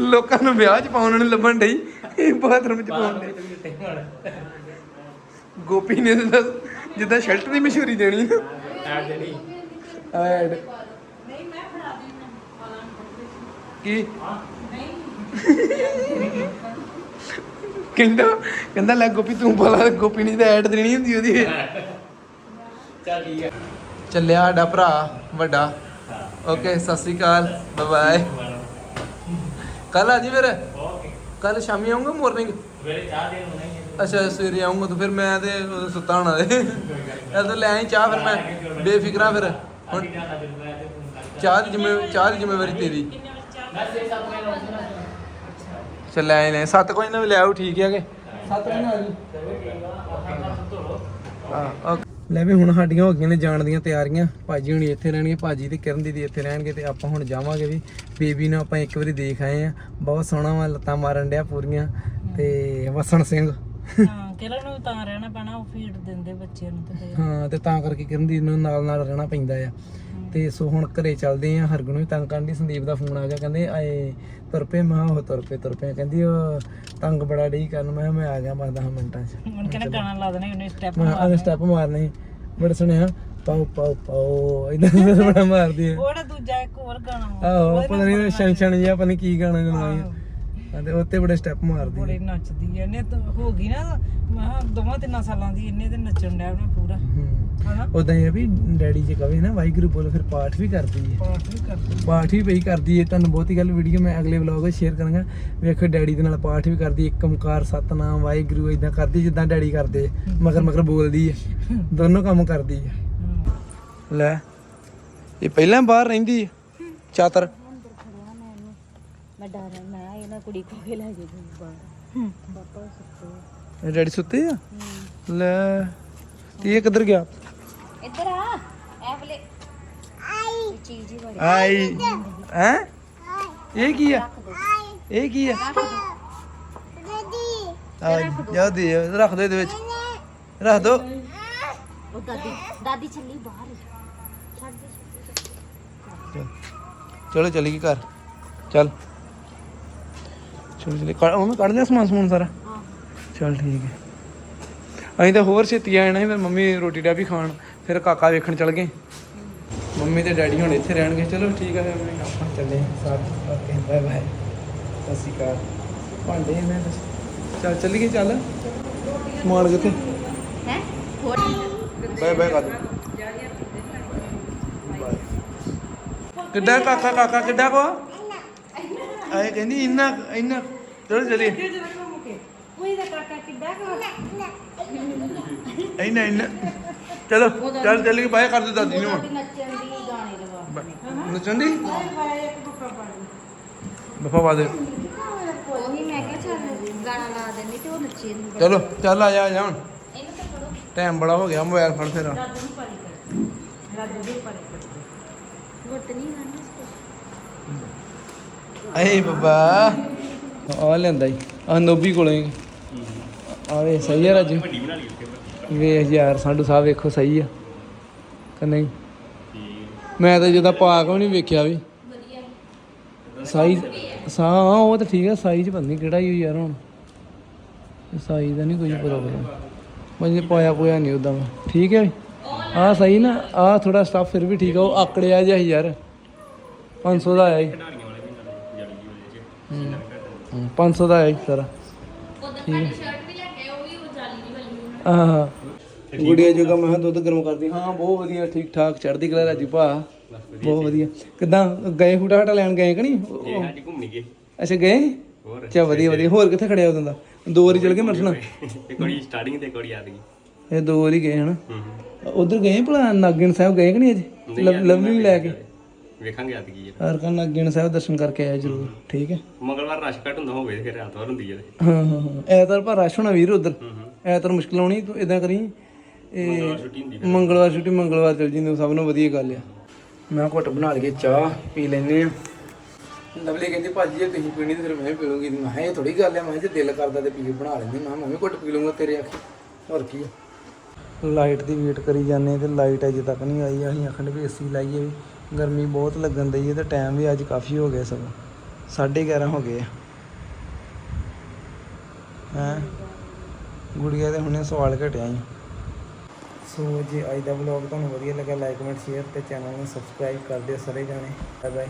ਲੋਕਾਂ ਨੂੰ ਵਿਆਹ 'ਚ ਪਾਉਣ ਨੂੰ ਲੱਭਣ ਡਈ। ਇਹ ਬਾਥਰੂਮ 'ਚ ਪਾਉਣ ਡਈ। ਗੋਪੀ ਨੇ ਤਾਂ ਦੱਸ- ਜਿੱਦਾਂ ਸ਼ਰਟ ਦੀ ਮਸ਼ਹੂਰੀ ਦੇਣੀ ਨਾ ਐਡ ਜਿਹੜੀ ਐਡ ਕੀ? ਕਹਿੰਦਾ ਕਹਿੰਦਾ ਲੈ ਗੋਪੀ ਤੂੰ ਬੋਲਾ ਗੋਪੀ ਨੇ ਤਾਂ ਐਡ ਦੇਣੀ ਹੁੰਦੀ ਉਹਦੀ। ਚੱਲ ਠੀਕ ਹੈ ਚੱਲਿਆ ਸਾਡਾ ਭਰਾ ਵੱਡਾ। ਓਕੇ ਸਤਿ ਸ੍ਰੀ ਅਕਾਲ ਬਾਏ ਬਾਏ ਕੱਲ ਆ ਜੀ ਫਿਰ? ਓਕੇ ਕੱਲ ਸ਼ਾਮੀ ਆਉਂਗਾ ਮਾਰਨਿੰਗ ਵੇਲੇ ਚਾਹ ਦੇਣ ਹੋਣਾ ਹੀ ਹੈ ਅੱਛਾ ਸਵੇਰੇ ਆਉਂਗਾ ਤਾਂ ਫਿਰ ਮੈਂ ਤੇ ਸੁੱਤਾ ਹੋਣਾ ਦੇ ਇਹ ਤਾਂ ਲੈ ਆਈ ਚਾਹ ਫਿਰ ਮੈਂ। ਬੇਫਿਕਰਾਂ ਫਿਰ। ਹੁਣ ਚਾਹ ਦੀ ਜ਼ਿੰਮੇ ਚਾਹ ਦੀ ਜ਼ਿੰਮੇਵਾਰੀ ਤੇਰੀ। ਚੱਲ ਲੈ ਲੈ ਸੱਤ ਕੋਈ ਨਾ ਲੈ ਆਓ ਠੀਕ ਹੈਗੇ। ਸੱਤ ਕੋਈ ਨਾ ਆ। ਜੀ ਹਾਂ ਲੈ ਵੀ ਹੁਣ ਸਾਡੀਆਂ ਹੋ ਗਈਆਂ ਨੇ ਜਾਣ ਦੀਆਂ ਤਿਆਰੀਆਂ। ਭਾਜੀ ਹੁਣੀ ਇੱਥੇ ਰਹਿਣਗੇ ਭਾਜੀ ਤੇ ਕਿਰਨ ਦੀਦੀ ਇੱਥੇ ਰਹਿਣਗੇ ਤੇ ਆਪਾਂ ਹੁਣ ਜਾਵਾਂਗੇ ਵੀ। ਬੇਬੀ ਨੂੰ ਆਪਾਂ ਇੱਕ ਵਾਰੀ ਦੇਖ ਆਏ ਆ। ਬਹੁਤ ਸੋਹਣਾ ਵਾ ਲੱਤਾਂ ਮਾਰਨ ਡਿਆ ਪੂਰੀਆਂ ਤੇ ਵਸਣ ਸਿੰਘ। ਹਾਂ ਕਿਰਨ ਨੂੰ ਤਾਂ ਰਹਿਣਾ ਪੈਣਾ ਉਹ ਫੀਡ ਦਿੰਦੇ ਬੱਚੇ ਨੂੰ ਤੇ ਹਾਂ ਤੇ ਤਾਂ ਕਰਕੇ ਕਿਰਨ ਦੀ ਨੂੰ ਨਾਲ ਨਾਲ ਰਹਿਣਾ ਪੈਂਦਾ ਆ। ਤੇ ਸੋ ਹੁਣ ਘਰੇ ਚੱਲਦੇ ਆ ਹਰਗੁਣ ਵੀ ਤੰਗ ਕਰਨ ਦੀ ਸੰਦੀਪ ਦਾ ਫੋਨ ਆ ਗਿਆ ਕਹਿੰਦੇ ਆਏ ਤੁਰ ਪਏ ਮੈਂ ਉਹ ਤੁਰ ਪਏ ਤੁਰ ਪਏ ਕਹਿੰਦੀ ਉਹ ਤੰਗ ਬੜਾ ਡਈ ਕਰਨ ਮੈਂ ਮੈਂ ਆ ਗਿਆ ਬਸ 10 ਮਿੰਟਾਂ 'ਚ। ਹੁਣ ਕਹਿੰਦਾ ਗਾਣਾ ਲਾ ਦੇਣਾ ਉਹਨੇ ਸਟੈਪ ਮਾਰਨੇ। ਬੜਾ ਸੁਣਿਆ ਪਾਉ ਪਾਉ ਪਾਉ ਇਦਾਂ ਬੜਾ ਮਾਰਦੀ ਹੈ ਉਹਦਾ ਦੂਜਾ ਇੱਕ ਹੋਰ ਗਾਣਾ। ਆਹੋ ਪਤਾ ਨਹੀਂ ਛਣ ਛਣ ਜਿਹਾ ਪਤਾ ਨਹੀਂ ਕੀ ਗਾਣਾ ਗਾਉਣਾ ਹਾਂ ਤੇ ਉੱਤੇ ਬੜੇ ਸਟੈਪ ਮਾਰਦੀ ਬੜੀ ਨੱਚਦੀ ਐ ਇਹਨੇ ਤਾਂ ਹੋ ਗਈ ਨਾ ਮੈਂ ਦੋਵਾਂ ਤਿੰਨਾਂ ਸਾਲਾਂ ਦੀ ਇਹਨੇ ਤੇ ਨੱਚਣ ਡਿਆ ਪੂਰਾ। ਉਦਾਂ ਹੀ ਆ ਵੀ ਡੈਡੀ ਜੇ ਕਵੇ ਨਾ ਵਾਹਿਗੁਰੂ ਬੋਲੋ ਫਿਰ ਪਾਠ ਵੀ ਕਰਦੀ ਹੈ ਪਾਠ ਵੀ ਕਰਦੀ ਪਾਠ ਵੀ ਪਈ ਕਰਦੀ ਹੈ ਤੁਹਾਨੂੰ ਬਹੁਤੀ ਗੱਲ ਵੀਡੀਓ ਮੈਂ ਅਗਲੇ ਵਲੌਗ ਵਿੱਚ ਸ਼ੇਅਰ ਕਰਾਂਗਾ। ਵੇਖੋ ਡੈਡੀ ਦੇ ਨਾਲ ਪਾਠ ਵੀ ਕਰਦੀ ਹੈ ਏਕਮਕਾਰ ਸਤਨਾਮ ਵਾਹਿਗੁਰੂ ਇਦਾਂ ਕਰਦੀ ਜਿੱਦਾਂ ਡੈਡੀ ਕਰਦੇ। ਮਗਰ ਮਗਰ ਬੋਲਦੀ ਹੈ ਦੋਨੋਂ ਕੰਮ ਕਰਦੀ ਹੈ। ਲੈ ਇਹ ਪਹਿਲਾਂ ਬਾਹਰ ਰਹਿੰਦੀ ਹੈ ਚਾਤਰ। ਮੈਂ ਡਰ ਮੈਂ ਇਹਨਾਂ ਕੁੜੀ ਕੋ ਕੇ ਲੈ ਜੇ ਬਾਹਰ। ਪਾਪਾ ਸੁੱਤੇ ਡੈਡੀ ਸੁੱਤੇ ਆ? ਲੈ ਤੇ ਇਹ ਕਿੱਧਰ ਗਿਆ? ਆਈ। ਹੈ? ਇਹ ਕੀ ਆ? ਇਹ ਕੀ ਆ? ਜਾ ਦੇ ਰੱਖ ਦੋ ਇਹਦੇ ਵਿੱਚ। ਰੱਖ ਦੋ। ਉਹ ਦਾਦੀ ਦਾਦੀ ਚੱਲੀ ਬਾਹਰ ਛੱਡ ਦੇ ਚਲੋ ਚਲੀ ਗਈ ਘਰ। ਚੱਲ। ਚਲੋ ਚਲੇ। ਕੱਢ ਉਹਨੂੰ ਕੱਢ ਲਿਆ ਸਮਾਨ ਸਮੂਨ ਸਾਰਾ? ਚਲ ਠੀਕ ਹੈ। ਅਸੀਂ ਤਾਂ ਹੋਰ ਛੇਤੀ ਆਏ ਨਾ ਸੀ, ਫਿਰ ਮੰਮੀ ਰੋਟੀ ਡਾ ਵੀ ਖਾਣ ਫਿਰ ਕਾਕਾ ਵੇਖਣ ਚਲ ਗਏ। ਮੰਮੀ ਤੇ ਡੈਡੀ ਹੁਣ ਇੱਥੇ ਰਹਿਣਗੇ। ਚਲੋ ਠੀਕ ਹੈ ਫਿਰ ਮੰਮੀ ਆਪਾਂ ਚੱਲੇ ਸਾਥ ਓਕੇ ਬਾਏ ਬਾਏ। ਸਤਿ ਸ਼੍ਰੀ ਅਕਾਲ। ਭਾਂਡੇ ਮੈਂ ਬਸ। ਚੱਲ ਚੱਲੀਏ ਚੱਲ। ਸਮਾਨ ਕਿੱਥੇ? ਹੈ? ਹੋਰ ਬਾਏ ਬਾਏ ਕਰ ਕਿੱਡਾ ਕਾਕਾ ਕਾਕਾ ਕਿੱਡਾ ਕੋ? ਆਏ ਕਹਿੰਦੀ ਇੰਨਾ ਇੰਨਾ। ਚਲੋ ਚਲੀਏ। ਕੋਈ ਦਾ ਕਾਕਾ ਕਿੱਡਾ ਕੋ। ਇੰਨਾ ਇੰਨਾ। ਚਲੋ ਚੱਲ ਚੱਲ ਬਾਏ ਕਰ ਦੇ ਦਾਦੀ ਨੂੰ ਨੱਚਣ ਦੀ ਬਫਾ ਪਾ ਉਹੀ ਮੈਂ ਕਿਹਾ ਚੱਲ ਗਾਣਾ ਲਾ ਦਿੰਦੀ ਤੇ ਉਹ ਨੱਚੇ ਨਹੀਂ ਚਲੋ ਚੱਲ ਆ ਜਾ ਆ ਜਾ ਹੁਣ। ਇਹਨੂੰ ਤਾਂ ਕਰੋ ਟਾਈਮ ਬੜਾ ਹੋ ਗਿਆ ਮੋਬਾਈਲ ਫੜ ਫੇਰ ਗੁੱਟ ਨਹੀਂ ਖਾਣੀ ਏ ਬੱਬਾ। ਆ ਲੈਂਦਾ ਈ ਆ ਨੋਬੀ ਕੋਲੇ। ਆਵੇ ਸਹੀ ਆ ਰਾਜੂ। ਵੇਖ ਯਾਰ, ਸਾਡੂ ਸਾਹਿਬ ਵੇਖੋ, ਸਹੀ ਆ। ਕਿ ਨਹੀਂ? ਮੈਂ ਤਾਂ ਜਿਹਦਾ ਪਾਕ ਵੀ ਨਹੀਂ ਵੇਖਿਆ ਵੀ। ਸਾਈਜ਼ ਸਾ ਹਾਂ, ਉਹ ਤਾਂ ਠੀਕ ਆ ਸਾਈਜ਼ ਬੰਨੀ ਕਿਹੜਾ ਹੀ ਯਾਰ ਹੁਣ। ਸਾਈਜ਼ ਦਾ ਨਹੀਂ ਕੋਈ ਪ੍ਰੋਬਲਮ ਮੈਂ ਪਾਇਆ ਪੋਇਆ ਨਹੀਂ ਉਦਾਂ ਠੀਕ ਹੈ ਆ ਸਹੀ ਨਾ ਆ ਥੋੜਾ ਸਟਾਫ ਫਿਰ ਵੀ ਠੀਕ ਆ ਉਹ ਆਕੜਿਆ ਜਿਹਾ ਯਾਰ। 500 ਦਾ ਆਇਆ ਸੀ ਖਿਡਾਰੀਆਂ ਵਾਲੇ ਵੀ ਨਾਲ ਜੜੀ ਜੀ ਉਹਦੇ ਚ ਹੂੰ, 500 ਦਾ ਆਇਆ ਸਾਰਾ ਠੀਕ ਹੈ ਸ਼ਰਟ ਵੀ ਲੈ ਕੇ ਉਹ ਵੀ ਉਹ ਜਾਲੀ ਦੀ ਵਾਲੀ। ਆਹ ਗੁੜੀਆ ਜੋਗਾ ਮੈਂ ਕਿਹਾ ਦੁੱਧ ਗਰਮ ਕਰਦੀ। ਹਾਂ ਬਹੁਤ ਵਧੀਆ ਠੀਕ ਠਾਕ ਚੜ੍ਹਦੀ ਕਲਾ ਰਾਜੂ ਭਾ। ਬਹੁਤ ਵਧੀਆ। ਕਿਦਾਂ ਗਏ ਫੂਟਾ ਹਟਾ ਲੈਣ ਗਏ ਕਿ ਨਹੀਂ? ਉਹ- ਇਹ ਅੱਜ ਘੁੰਮਣੀ ਗਏ। ਅੱਛਾ ਗਏ? ਹੋਰ। ਚਾ ਵਧੀਆ ਵਧੀਆ। ਹੋਰ ਕਿੱਥੇ ਖੜਿਆ ਉਦੋਂ ਦਾ? ਦੋ ਵਾਰੀ ਚਲ ਗਏ ਮਰਸਣਾ? ਤੇ ਕੋੜੀ ਸਟਾਰਟਿੰਗ ਤੇ ਕੋੜੀ ਆ ਗਈ ਇਹ ਦੋ ਵਾਰੀ ਗਏ ਹਨਾ? ਹੂੰ ਹੂੰ। ਉਧਰ ਗਏ ਭਲਾ ਨਾਗਿਣ ਸਾਹਿਬ? ਗਏ ਕਿ ਨਹੀਂ ਅਜੇ? ਲਵ- ਲਵਲੀ ਨੂੰ ਲੈ ਕੇ ਵੇਖਾਂਗੇ ਅੱਜ ਕੀ ਹੈ। ਹਰ ਕਾ ਨਾਗਿਣ ਸਾਹਿਬ ਦਰਸ਼ਨ ਕਰਕੇ ਆਇਆ ਜਰੂਰ। ਠੀਕ ਹੈ। ਮੰਗਲਵਾਰ ਰਸ਼ ਘੱਟ ਹੁੰਦਾ ਹੋਵੇ ਤੇ ਫਿਰ ਐਤਵਾਰ ਹੁੰਦੀ ਹੈ। ਹਾਂ ਹਾਂ ਹਾਂ। ਐਤਵਾਰ ਪਰ ਰਸ਼ ਹੋਣਾ ਵੀਰ ਉਧਰ। ਹੂੰ ਹੂੰ। ਐਤਵਾਰ ਮੁਸ਼ਕਲ ਆਉਣੀ ਤੂੰ ਇਦਾਂ ਕਰੀ। ਇਹ ਮੰਗਲਵਾਰ ਛੁੱਟੀ ਮੰਗਲਵਾਰ ਚਲ ਜਿੰਦੇ ਸਭ ਨੂੰ ਵਧੀਆ ਗੱਲ ਆ। ਮੈਂ ਘੁੱਟ ਬਣਾ ਲਈਏ ਚਾਹ ਪੀ ਲੈਨੇ ਆ ਲਵਲੀ ਕਹਿੰਦੀ ਭਾਜੀ ਜੇ ਤੁਸੀਂ ਪੀਣੀ ਤੇ ਫਿਰ ਮੈਂ ਪੀ ਲੂੰਗੀ ਮੈਂ ਕਿਹਾ ਇਹ ਥੋੜੀ ਗੱਲ ਆ। ਮੈਂ ਜੇ ਦਿਲ ਕਰਦਾ ਤੇ ਪੀ ਬਣਾ ਲੈਂਦੀ ਮੈਂ ਮੈਂ ਵੀ ਘੁੱਟ ਪੀ ਲੂੰਗਾ ਤੇਰੇ ਆਖੇ। ਹੋਰ ਕੀ ਆ। ਲਾਈਟ ਦੀ ਵੇਟ ਕਰੀ ਜਾਂਦੇ ਤੇ ਲਾਈਟ ਅਜੇ ਤੱਕ ਨਹੀਂ ਆਈ। ਅਸੀਂ ਆਖਣ ਵੀ ਏਸੀ ਲਾਈਏ ਵੀ। ਗਰਮੀ ਬਹੁਤ ਲੱਗਣ ਦਈ ਹੈ ਤੇ ਟਾਈਮ ਵੀ ਅੱਜ ਕਾਫੀ ਹੋ ਗਿਆ ਸਗੋਂ। 11:30 ਹੋ ਗਏ ਆ। ਹੈਂ? ਗੁੜੀਆ ਦੇ ਹੁਣੇ ਸਵਾਲ ਘਟਿਆ ਹੀ ਸੋ ਜੇ ਅੱਜ ਦਾ ਵਲੌਗ ਤੁਹਾਨੂੰ ਵਧੀਆ ਲੱਗਾ ਲਾਈਕ ਕਮੈਂਟ ਸ਼ੇਅਰ ਤੇ ਚੈਨਲ ਨੂੰ ਸਬਸਕ੍ਰਾਈਬ ਕਰ ਦਿਓ ਸਾਰੇ ਜਾਣੇ। Bye bye